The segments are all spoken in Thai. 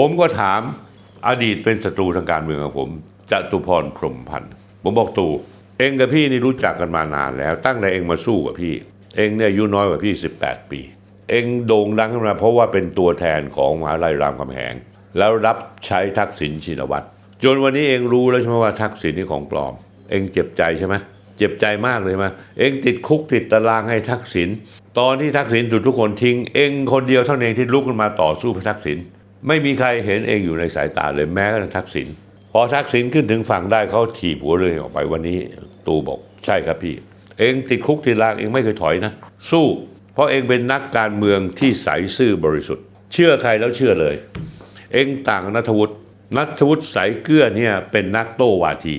ผมก็ถามอดีตเป็นศัตรูทางการเมืองของผมจตุพรพรมพันธ์ผมบอกตู่เองกับพี่นี่รู้จักกันมานานแล้ว ตั้งแต่เองมาสู้กับพี่ เองเนี่ยอายุน้อยกว่าพี่ 18 ปี เองโด่งดังขึ้นมาเพราะว่าเป็นตัวแทนของมหาลัยรามคำแหง แล้วรับใช้ทักษิณชินวัตรจนวันนี้เองรู้แล้วใช่ไหมว่าทักษิณนี่ของปลอม เองเจ็บใจใช่ไหมเจ็บใจมากเลยไหมเองติดคุกติดตารางให้ทักษิณตอนที่ทักษิณถูกทุกคนทิ้ง เองคนเดียวเท่านั้นที่ลุกขึ้นมาต่อสู้เพื่อทักษิณ ไม่มีใครเห็นเองอยู่ในสายตาเลยแม้กระทั่งทักษิณพอทักษิณขึ้นถึงฝั่งได้เขาถีบหัวเรือออกไปวันนี้ตูบอกใช่ครับพี่ เองติดคุกติดตางเองไม่เคยถอยนะ สู้ เพราะเองเป็นนักการเมืองที่ใสซื่อบริสุทธิ์ เชื่อใครแล้วเชื่อเลย เองต่างนัทวุฒินัทวุฒิใสเกลือเนี่ยเป็นนักโต้วาที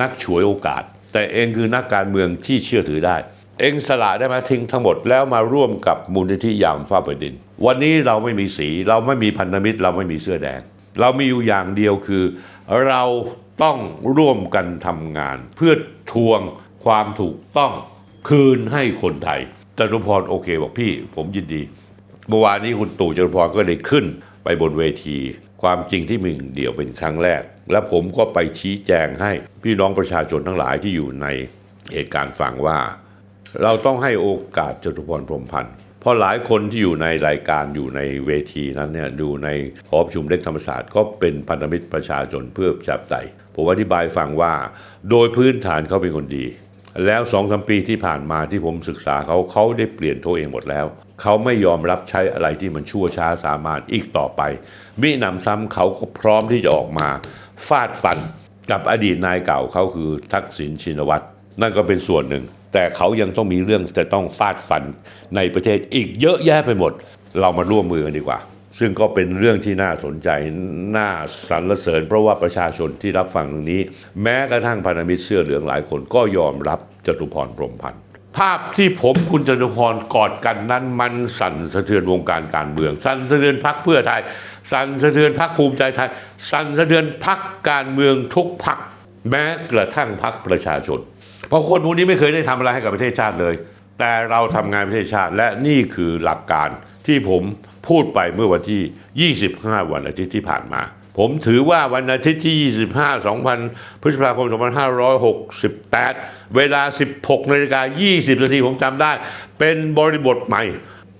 นักฉวยโอกาส แต่เองคือนักการเมืองที่เชื่อถือได้ เองสละได้ไหมทิ้งทั้งหมดแล้วมาร่วมกับมูลนิธิยามฟ้าแผ่นดิน วันนี้เราไม่มีสี เราไม่มีพันธมิตร เราไม่มีเสื้อแดง เรามีอยู่อย่างเดียวคือ เราต้องร่วมกันทำงาน เพื่อทวงความถูกต้องคืนให้คนไทยจตุพรโอเคบอกพี่ ผมยินดี เมื่อวานนี้คุณตู่จตุพรก็ได้ขึ้นไปบนเวที ความจริงที่มึงเดี่ยวเป็นครั้งแรก และผมก็ไปชี้แจงให้พี่น้องประชาชนทั้งหลายที่อยู่ในเหตุการณ์ฟังว่า เราต้องให้โอกาสจตุพรพรมพันธ์เพราะหลายคนที่อยู่ในรายการอยู่ในเวทีนั้นเนี่ยดูในหอประชุมเล็กธรรมศาสตร์ก็เป็นพันธมิตรประชาชนเพื่อชาธิไตยผมอธิบายฟังว่า โดยพื้นฐานเขาเป็นคนดี แล้วสองสมปีที่ผ่านมาที่ผมศึกษาเขาเขาได้เปลี่ยนตัวเองหมดแล้ว เขาไม่ยอมรับใช้อะไรที่มันชั่วช้าสามารถอีกต่อไปมิหนำซ้ำเขาก็พร้อมที่จะออกมา ฟาดฟันกับอดีตนายเก่าเขาคือทักษิณชินวัตรนั่นก็เป็นส่วนหนึ่ง แต่เขายังต้องมีเรื่องจะต้องฟาดฟันในประเทศอีกเยอะแยะไปหมด เรามาร่วมมือกันดีกว่า ซึ่งก็เป็นเรื่องที่น่าสนใจน่าสรรเสริญ เพราะว่าประชาชนที่รับฟังตรงนี้ แม้กระทั่งพันธมิตรเสื้อเหลืองหลายคนก็ยอมรับจตุพรพรมพันธ์ภาพที่ผมคุณจตุพรกอดกันนั้นมันสั่นสะเทือนวงการการเมือง สั่นสะเทือนพักเพื่อไทย สั่นสะเทือนพักภูมิใจไทย สั่นสะเทือนพักการเมืองทุกพัก แม้กระทั่งพักประชาชน เพราะคนพวกนี้ไม่เคยได้ทำอะไรให้กับประเทศชาติเลย แต่เราทำงานประเทศชาติ และนี่คือหลักการที่ผมพูดไปเมื่อวันที่ 25 วันอาทิตย์ที่ผ่านมา ผมถือว่าวันอาทิตย์ที่ 25 2,000 พฤษภาคม 2568 เวลา 16นาฬิกา20นาทีผมจำได้ เป็นบริบทใหม่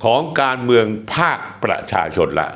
ของการเมืองภาคประชาชนละ